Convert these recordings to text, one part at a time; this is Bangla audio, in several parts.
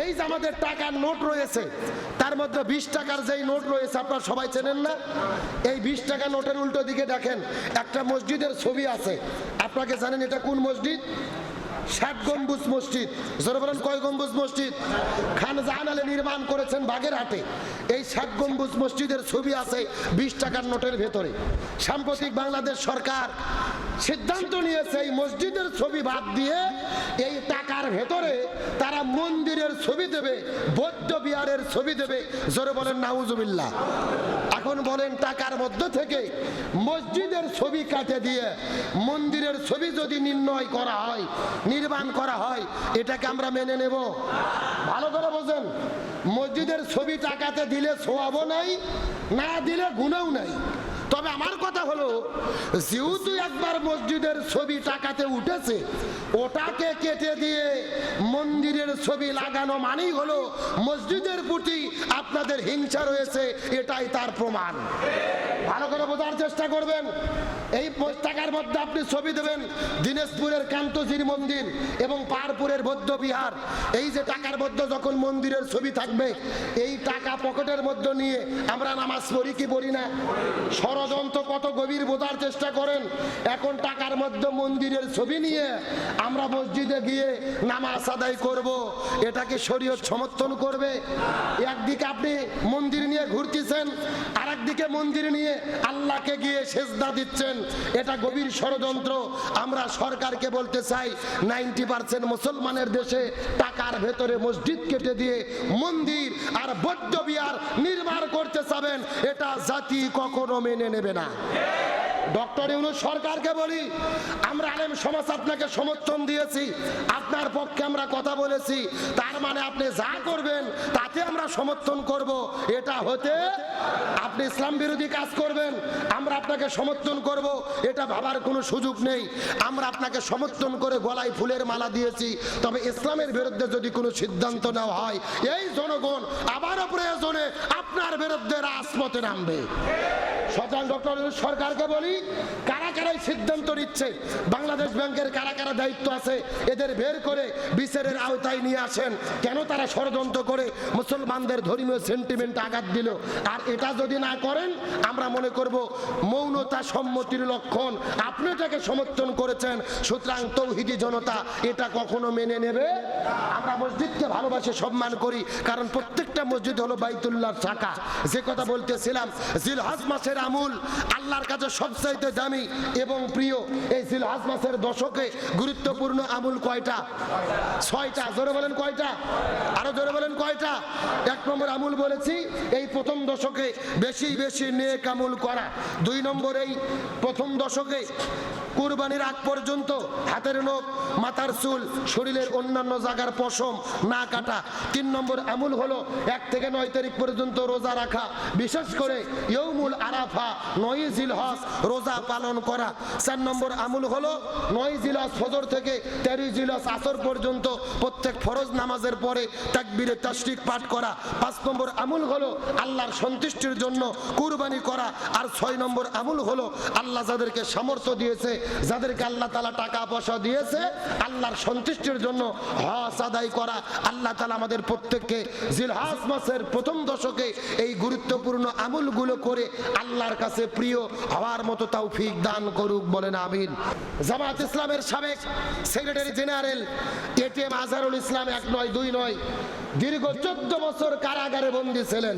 এই যে আমাদের টাকার নোট রয়েছে, তার মধ্যে বিশ টাকার যেই নোট রয়েছে, আপনারা সবাই চেনেন না? এই বিশ টাকা নোটের উল্টো দিকে দেখেন, একটা মসজিদের ছবি আছে। আপনাকে জানেন এটা কোন মসজিদ? ষাট গম্বুজ মসজিদ। জোরে বলেন, কয় গম্বুজ মসজিদ? খান জাহান আলী নির্মাণ করেছেন বাগেরহাটে। এই ষাট গম্বুজ মসজিদের ছবি আছে বিশ টাকার নোটের ভেতরে। সাম্প্রতিক বাংলাদেশ সরকার সিদ্ধান্ত নিয়েছে, এই মসজিদের ছবি বাদ দিয়ে এই টাকার ভেতরে তারা মন্দিরের ছবি দেবে, বৌদ্ধ বিহারের ছবি দেবে। জোরে বলেন, নাউজুবিল্লাহ। এখন বলেন, টাকার মধ্য থেকে মসজিদের ছবি কাটে দিয়ে মন্দিরের ছবি যদি নির্ণয় করা হয় নির্মাণ করা হয়, এটাকে আমরা মেনে নেব। ভালো করে বোঝেন, মসজিদের ছবি টাকাতে দিলে সোয়াবও নাই, না দিলে গুণাও নাই। তবে আমার কথা হলো, যেহেতু একবার মসজিদের ছবি টাকাতে উঠেছে, ওটাকে কেটে দিয়ে মন্দিরের ছবি লাগানো মানেই হলো, মসজিদের প্রতি আপনাদের হিংসা রয়েছে, এটাই তার প্রমাণ। ভালো করে বোঝার চেষ্টা করবেন। এই টাকার মধ্যে আপনি ছবি দেবেন, দিনাজপুরের কান্তজির মন্দির এবং পারপুরের বৌদ্ধ বিহার এই যে টাকার মধ্যে যখন মন্দিরের ছবি থাকবে, এই টাকা পকেটের মধ্যে নিয়ে আমরা নামাজ পড়ি কি পড়ি না? ষড়যন্ত্র কত গভীর বোঝার চেষ্টা করেন। এখন টাকার মধ্যে মন্দিরের ছবি নিয়ে আমরা মসজিদে গিয়ে নামাজ আদায় করব। এটাকে শরীয়ত সমর্থন করবে? একদিকে আপনি মন্দির নিয়ে ঘুরতেছেন আর একদিকে মন্দির নিয়ে আল্লাহকে গিয়ে সেজদা দিচ্ছেন। এটা গভীর ষড়যন্ত্র। আমরা সরকারকে বলতে চাই, নাইনটি পার্সেন্ট মুসলমানের দেশে টাকার ভেতরে মসজিদ কেটে দিয়ে মন্দির আর বৌদ্ধ বিহার নির্মাণ করতে চাবেন, এটা জাতি কখনো মেনে নেবে না। ডক্টর ইউনুস সরকারকে বলি, আমরা আলেম সমাজ আপনাকে সমর্থন দিয়েছি, আপনার পক্ষে আমরা কথা বলেছি, তার মানে আপনি যা করবেন তাতে আমরা সমর্থন করব। এটা হতে আপনি ইসলাম বিরোধী কাজ করবেন, আমরা আপনাকে সমর্থন করব, এটা ভাবার কোনো সুযোগ নেই। আমরা আপনাকে সমর্থন করে গলায় ফুলের মালা দিয়েছি, তবে ইসলামের বিরুদ্ধে যদি কোনো সিদ্ধান্ত নেওয়া হয়, এই জনগণ আবারও প্রয়োজনে আপনার বিরুদ্ধে রাজপথে নামবে। সুতরাং ডক্টর সরকারকে বলি, কারা কারা সিদ্ধান্ত নিচ্ছে? বাংলাদেশ ব্যাংকের কারা কারা দায়িত্ব আছে? এদের বের করে বিচারের আওতায় নিয়ে আসেন। কেন তারা ষড়যন্ত্র করে? মুসলমানদের ধর্মীয় সেন্টিমেন্ট আঘাত দিল। আর এটা যদি না করেন, আমরা মনে করব মৌনতা সম্মতির লক্ষণ। আপনি এটাকে সমর্থন করেছেন। সুতরাং তৌহিদি জনতা এটা কখনো মেনে নেবে? আমরা মসজিদকে ভালোবাসে, সম্মান করি। কারণ প্রত্যেকটা মসজিদ হলো বাইতুল্লাহ শাখা। যে কথা বলতেছিলাম, জিলহজ মাসের আমুল। আল্লাহর কাছে সবচাইতে দামি এবং প্রিয় এই জিলহজ মাসের দশকে গুরুত্বপূর্ণ আমুল কয়টা? ছয়টা। জোরে বলেন কয়টা? আরও জোরে বলেন কয়টা? এক নম্বর আমুল বলেছি, এই প্রথম দশকে বেশি বেশি নেক আমুল করা। দুই নম্বর, এই প্রথম দশকে কুরবানির আগ পর্যন্ত হাতের নখ, মাথার চুল, শরীরের অন্যান্য জায়গার পশম না কাটা। তিন নম্বর আমুল হলো এক থেকে নয় তারিখ পর্যন্ত রোজা রাখা। বিশেষ করে ইয়ৌমুল আরাফা, নয় রোজা পালন করা। চার নম্বর আমুল হলো নয় ফজর থেকে আসর পর্যন্ত প্রত্যেক ফরজ নামাজের পরে তাকবীরে পাঠ করা। পাঁচ নম্বর আমুল হলো আল্লাহর সন্তুষ্টির জন্য কুরবানি করা। আর ছয় নম্বর আমুল হলো আল্লাহ যাদেরকে সামর্থ্য দিয়েছে, যাদেরকে আল্লাহ তালা টাকা পয়সা দিয়েছে, আল্লাহর সন্তুষ্টির জন্য হজ আদায় করা। আল্লাহ তালা আমাদের প্রত্যেককে জিলহাস মাসের প্রথম দশকে এই গুরুত্বপূর্ণ আমলগুলো করে আল্লাহর কাছে প্রিয় হওয়ার মতো তাও ফিক দান করুক বলেন আমিন। জামাত ইসলামের সাবেক secretary general ATM Azharul Islam এক নয়, দুই নয়। দীর্ঘ চোদ্দ বছর কারাগারে বন্দী ছিলেন।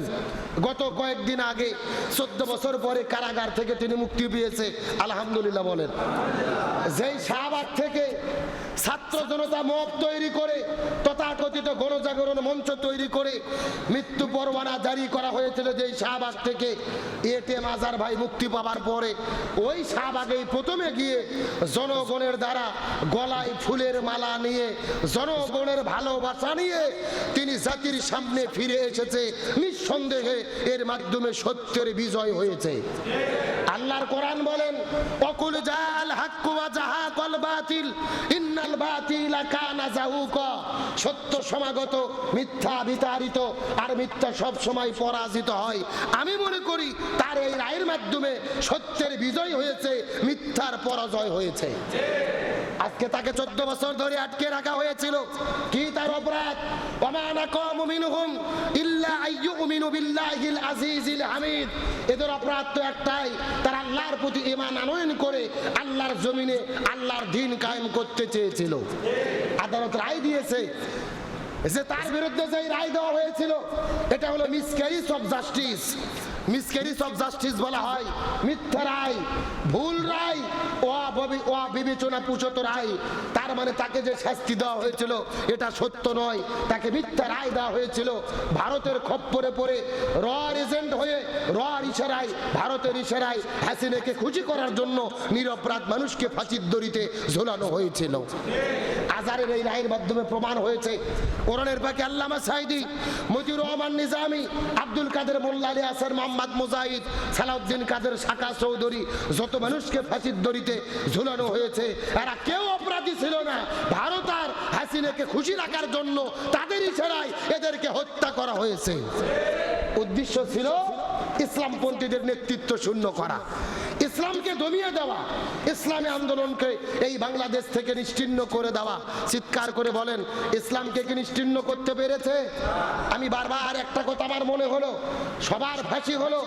গত কয়েকদিন আগে চোদ্দ বছর পরে কারাগার থেকে তিনি মুক্তি পেয়েছে, আলহামদুলিল্লাহ বলেন। যেই শাহবাগ থেকে ছাত্র জনতা মব তৈরি করে, তথাকথিত গণজাগরণ মঞ্চ তৈরি করে মৃত্যু পরোয়ানা জারি করা হয়েছিল যেই শাহবাগ থেকে। এটিএম আজার ভাই মুক্তি পাবার পরে ওই শাহবাগেই প্রথমে গিয়ে জনগণের দ্বারা গলায় ফুলের মালা নিয়ে, জনগণের ভালোবাসা নিয়ে তিনি জাতির সামনে ফিরে এসেছে। নিঃসন্দেহে এর মাধ্যমে সত্যের বিজয় হয়েছে। আল্লাহর কোরআন বলেন, অকুল জাল হাক্কু ওয়া জাহাকাল বাতিল, ইন্নাল বাতিলা কানা জাহুকা সত্য সমাগত, মিথ্যা বিতাড়িত, আর মিথ্যা সব সময় পরাজিত হয়। আমি মনে করি, তার এই রায়ের মাধ্যমে সত্যের বিজয় হয়েছে, মিথ্যার পরাজয় হয়েছে। আজকে তাকে চোদ্দ বছর ধরে আটকে রাখা হয়েছিল। কি তার অপরাধ? এদের অপরাধ তো একটাই আল্লাহর প্রতি ঈমান আনয়ন করে আল্লাহর জমিনে আল্লাহর দিন কায়েম করতে চেয়েছিল। আদালত রায় দিয়েছে তার বিরুদ্ধে রায় দেওয়া হয়েছিল, এটা হলো miscarriage of justice. Miscarriage of justice বলা হয়। মিথ্যা রায়, ভুল রায় অববি- অবিবেচনা পুচত রায়। তার মানে তাকে যে শাস্তি দেওয়া হয়েছিল, এটা সত্য নয়। তাকে মিথ্যা রায় দেওয়া হয়েছিল। ভারতের খপ্পরে পড়ে র এজেন্ট হয়ে র ইশারায়, ভারতের ইশারায় হাসিনাকে খুশি করার জন্য নিরপরাধ মানুষকে ফাঁসির দড়িতে ঝোলানো হয়েছিল। আজারের এই রায়ের মাধ্যমে প্রমাণ হয়েছে। কোরআনের পাকে আল্লামা সাইদি, মতিউর রহমান নিজামি, আব্দুল কাদের মোল্লা আলী আসার মোহাম্মদ মুজাহিদ সালাউদ্দিন কাদের শাখা চৌধুরী, যত মানুষকে ফাঁসির দড়িতে ঝুলানো হয়েছে, এরা কেউ অপরাধী ছিল না। ভারত আর হাসিনাকে খুশি রাখার জন্য তাদেরই ইশারায় এদেরকে হত্যা করা হয়েছে। উদ্দেশ্য ছিল ইসলামপন্থীদের নেতৃত্ব শূন্য করা। ইসলামকে দমিয়ে দেওয়া, ইসলামী আন্দোলনকে এই বাংলাদেশ থেকে নিশ্চিহ্ন করে দেওয়া। চিৎকার করে বলেন, ইসলামকে কি নিশ্চিহ্ন করতে পেরেছে? আমি বারবার একটা কথা আমার মনে হলো, সবার ফাঁসি হলো,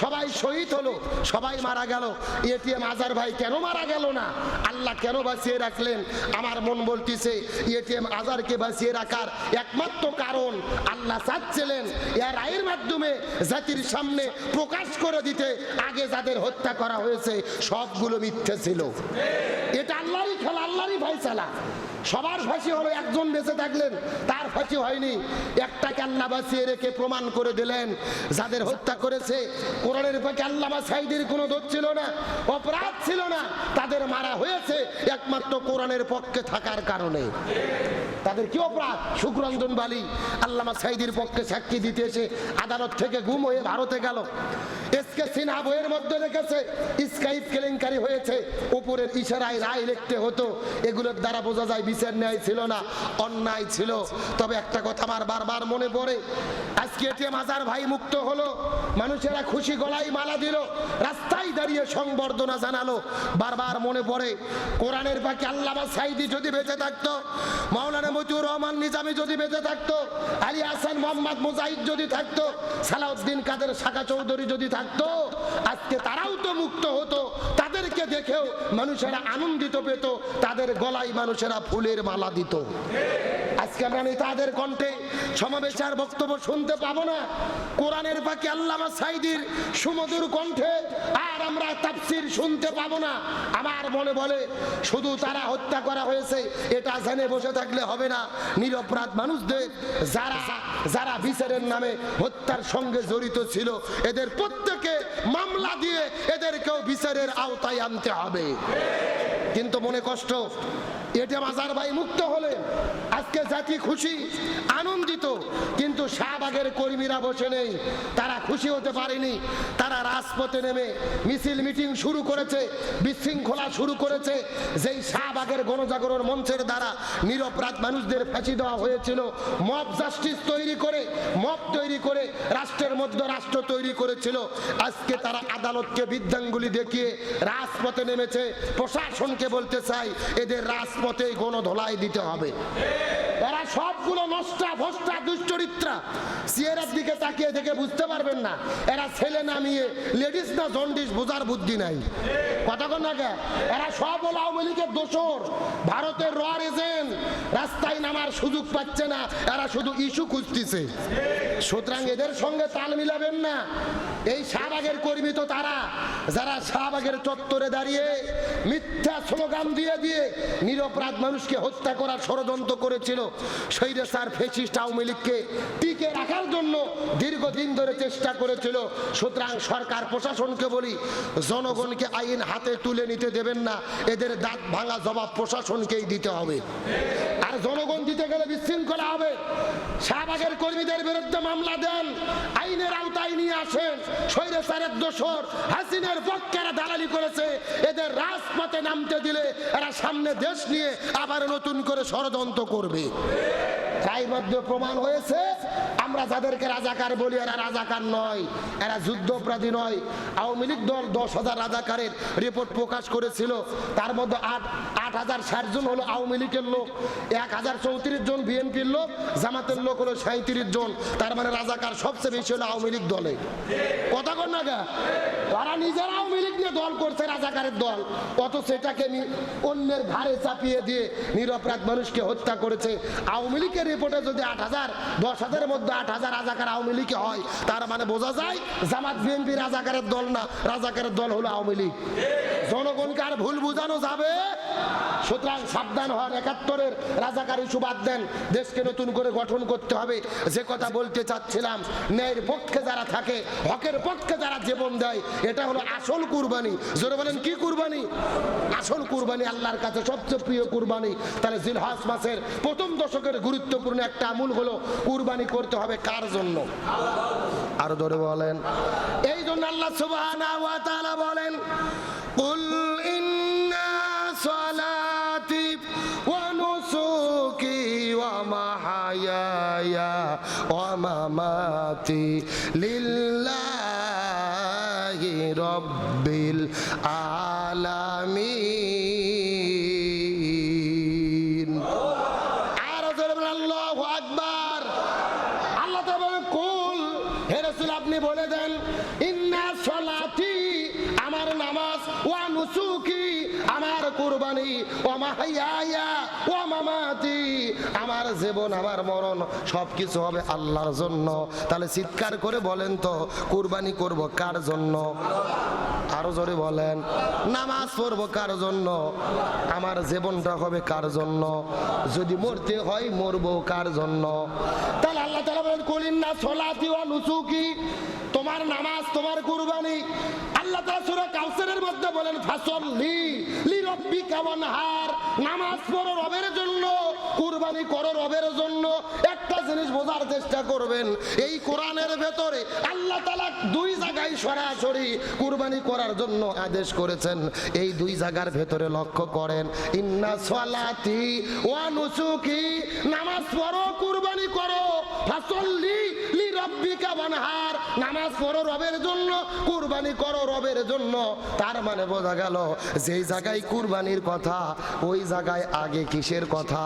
সবাই শহীদ হলো, সবাই মারা গেল। এটিএম আজার ভাই কেন মারা গেল না? আল্লাহ কেন বাঁচিয়ে রাখলেন? আমার মন বলতিছে এটিএম আজারকে বাঁচিয়ে রাখার একমাত্র কারণ আল্লাহ চাচ্ছিলেন এর রায়ের মাধ্যমে জাতির সামনে প্রকাশ করে দিতে, আগে যাদের হত্যা করা হয়েছে সবগুলো মিথ্যে ছিল। এটা আল্লাহরই খেলা, আল্লাহরই ফাইসালা সবার ফাঁসি হলো একজন বেঁচে থাকলেন, তার ফাঁসি হয়নি। একটাকে আল্লাহ বাঁচিয়ে রেখে প্রমাণ করে দিলেন, যাদের হত্যা করেছে, কোরআনের পাকে আল্লামা সাইদের কোনো দোষ ছিল না, অপরাধ ছিল না, তাদের মারা হয়েছে একমাত্র কোরআনের পক্ষে থাকার কারণে। তাদের কি অপরাধ? সুখরঞ্জন বালি আল্লামা সাইদির পক্ষে সাক্ষী দিতে এসে আদালত থেকে গুম হয়ে ভারতে গেল। এসকে সিনহা বইয়ের মধ্যে রেখেছে। স্কাইপ কেলেঙ্কারি হয়েছে। উপরের ইশারায় রায় লিখতে হতো। এগুলোর দ্বারা বোঝা যায় বিচার ন্যায় ছিল না, অন্যায় ছিল। তবে একটা কথা আমার বারবার মনে পড়ে। আজকে এটিএম হাজার ভাই মুক্ত হলো। মানুষেরা খুশি গলায় মালা দিল। রাস্তায় দাঁড়িয়ে সংবর্ধনা জানালো। বারবার মনে পড়ে, কোরআনের পাখি আল্লামা সাইদি যদি বেঁচে থাকতো, মাওলানা মতিউর রহমান নিজামী যদি বেঁচে থাকতো, আলী হাসান মোহাম্মদ মুজাহিদ যদি থাকতো, সালাউদ্দিন কাদের শাখা চৌধুরী যদি থাকতো আজকে তারাও তো মুক্ত হতো। তাদেরকে দেখেও মানুষেরা আনন্দিত পেত। তাদের গলায় মানুষেরা ফুলের মালা দিত। আজকে আমরা তাদের কণ্ঠে সমাবেশে আর বক্তব্য শুনতে পাবো না। কোরআনের পাখি আল্লামা সাইদির সুমধুর কণ্ঠে আর আমরা তাফসির শুনতে পাবো না। আমার মনে বলে, শুধু তারা হত্যা করা হয়েছে, এটা জেনে বসে থাকলে হবে না। নিরপরাধ মানুষদের যারা যারা বিচারের নামে হত্যার সঙ্গে জড়িত ছিল, এদের প্রত্যেকে মামলা দিয়ে এদেরকেও বিচারের আওতায় আনতে হবে। কিন্তু মনে কষ্ট, এটা মাজার ভাই মুক্ত হলে আজকে জাতি খুশি, আনন্দিত। কিন্তু শাহবাগের কর্মীরা বসে নেই, তারা খুশি হতে পারেনি। তারা রাজপথে নেমে মিছিল, মিটিং শুরু করেছে, বিশৃঙ্খলা শুরু করেছে। যেই শাহবাগের গণজাগরণ মঞ্চের দ্বারা নিরপরাধ মানুষদের ফাঁসি দেওয়া হয়েছিল, মব জাস্টিস তৈরি করে, মব তৈরি করে, রাষ্ট্রের মধ্যে রাষ্ট্র তৈরি করেছিল। আজকে তারা আদালতকে বিদ্যাঙ্গুলি দেখিয়ে রাজপথে নেমেছে, প্রশাসনকে বলতে চাই, এদের রাজপথে গণধোলাই দিতে হবে। এরা সবগুলো নষ্টা, ভষ্টা, দুশ্চরিত্রা। সিয়েরার দিকে তাকিয়ে দেখে বুঝতে পারবেন না, এরা ছেলে নামিয়ে লেডিস না জন্ডিস, বোঝার বুদ্ধি নাই। কথা আগে এরা সব ওলা আওয়ামী লীগের দোষর, ভারতের রয়ার এজেন্ট রাস্তায় নামার সুযোগ পাচ্ছে না, এরা শুধু ইস্যু খুঁজতেছে। সুতরাং এদের সঙ্গে তাল মিলাবেন না। এই শাহবাগের কর্মী তো তারা। যারা শাহবাগের চত্বরে দাঁড়িয়ে মিথ্যা স্লোগান দিয়ে দিয়ে নিরপরাধ মানুষকে হত্যা করার ষড়যন্ত্র করেছিল, সেই স্যার ফেসিস্ট আওয়ামী লীগকে টিকে রাখার জন্য দীর্ঘদিন ধরে চেষ্টা করেছিল। সুতরাং সরকার প্রশাসনকে বলি, জনগণকে আইন হাতে তুলে নিতে দেবেন না। এদের দাঁত ভাঙা জবাব প্রশাসনকেই দিতে হবে। আর জনগণ দিতে গেলে বিশৃঙ্খলা হবে। শাহবাগের কর্মীদের বিরুদ্ধে মামলা দেন, আইনের আওতায় নিয়ে আসেন। শৈরে স্যারের দোষর হাসিনের পক্ষে দালালি করেছে। এদের রাজপথে নামতে দিলে এরা সামনে দেশ নিয়ে আবার নতুন করে ষড়যন্ত্র করবে। তাই মধ্যে প্রমাণ হয়েছে। আমরা যাদেরকে রাজাকার বলি, এরা রাজাকার নয়, এরা যুদ্ধপ্রাধী নয়। আওয়ামী লীগ দল দশ হাজার রাজাকারের রিপোর্ট প্রকাশ করেছিল। তার মধ্যে আট আট হাজার ষাট জন হলো আওয়ামী লীগের লোক, এক হাজার চৌত্রিশ জন বিএনপির লোক, জামাতের লোক হলো সাঁত্রিশ জন। তার মানে রাজাকার সবচেয়ে বেশি হলো আওয়ামী লীগ দলে। কথা কর না গা। তারা নিজেরা আওয়ামী লীগ নিয়ে দল করছে, রাজাকারের দল। অত সেটাকে অন্যের ঘাড়ে চাপিয়ে দিয়ে নিরপরাধ মানুষকে হত্যা করেছে। আওয়ামী লীগের রিপোর্টে যদি আট হাজার, দশ হাজারের মধ্যে আট হাজার রাজাকার আওয়ামী লীগে হয়, তার মানে বোঝা যায় জামাত বিএনপি রাজাকারের দল না, রাজাকারের দল হলো আওয়ামী লীগ। জনগণকে আর ভুল বোঝানো যাবে? সুতরাং সাবধান হন একাত্তরের রাজাকার ইস্যু বাদ দেন, দেশকে নতুন করে গঠন করতে হবে। যে কথা বলতে চাচ্ছিলাম, ন্যায়ের পক্ষে যারা থাকে, হকের পক্ষে যারা জীবন দেয়, এটা হলো আসল কুরবানি। জোরে বলেন, কি কুরবানি? আসল কুরবানি আল্লাহর কাছে সবচেয়ে প্রিয় কুরবানি। তাহলে জিলহাস মাসের প্রথম দশকের গুরুত্বপূর্ণ একটা আমূল হলো কুরবানি করতে হবে কার জন্য? আরও ধরে বলেন। এই জন্য আল্লাহ তাআলা বলেন, কুল ইন্না সালাতি হে রসুল আপনি বলে দেন ইন্না সলাতি আমার নামাজ, ওয়া নুসুকি, আমার কুরবানি, ওয়া মাহাইয়া ওয়া মামাতি। আমার জীবন, আমার মরণ, সবকিছু হবে আল্লাহর জন্য। তাহলে চিৎকার করে বলেন তো, কুরবানি করব কার জন্য? আরও জোরে বলেন, নামাজ পড়ব কার জন্য? আমার জীবনটা হবে কার জন্য? যদি মরতে হয় মরবো কার জন্য? তাহলে আল্লাহ তাআলা বলেন কলিন না সলাতি ওয়া নুসুকি। তোমার নামাজ, তোমার কুরবানি। আল্লাহ তাআলা সূরা কাউসারের মধ্যে বলেন, ফাসল্লি লি রাব্বিকা ওয়ানহার। নামাজ পড়ো রবের জন্য, কুরবানি করো রবের জন্য। একটা জিনিস বোঝার চেষ্টা করবেন, এই কোরআনের ভেতরে আল্লাহ তাআলা দুই জায়গায় সরাসরি কুরবানি করার জন্য আদেশ করেছেন। এই দুই জায়গার ভেতরে লক্ষ্য করেন, ইন্না সলাতি ওয়া নুসুকি। নামাজ পড়ো, কুরবানি করো। লি রব্বিকা বানহার নামাজ পড়ো রবের জন্য, কুরবানি করো রবের জন্য। তার মানে বোঝা গেল, যেই জায়গায় কুরবানির কথা, ওই জায়গায় আগে কিসের কথা?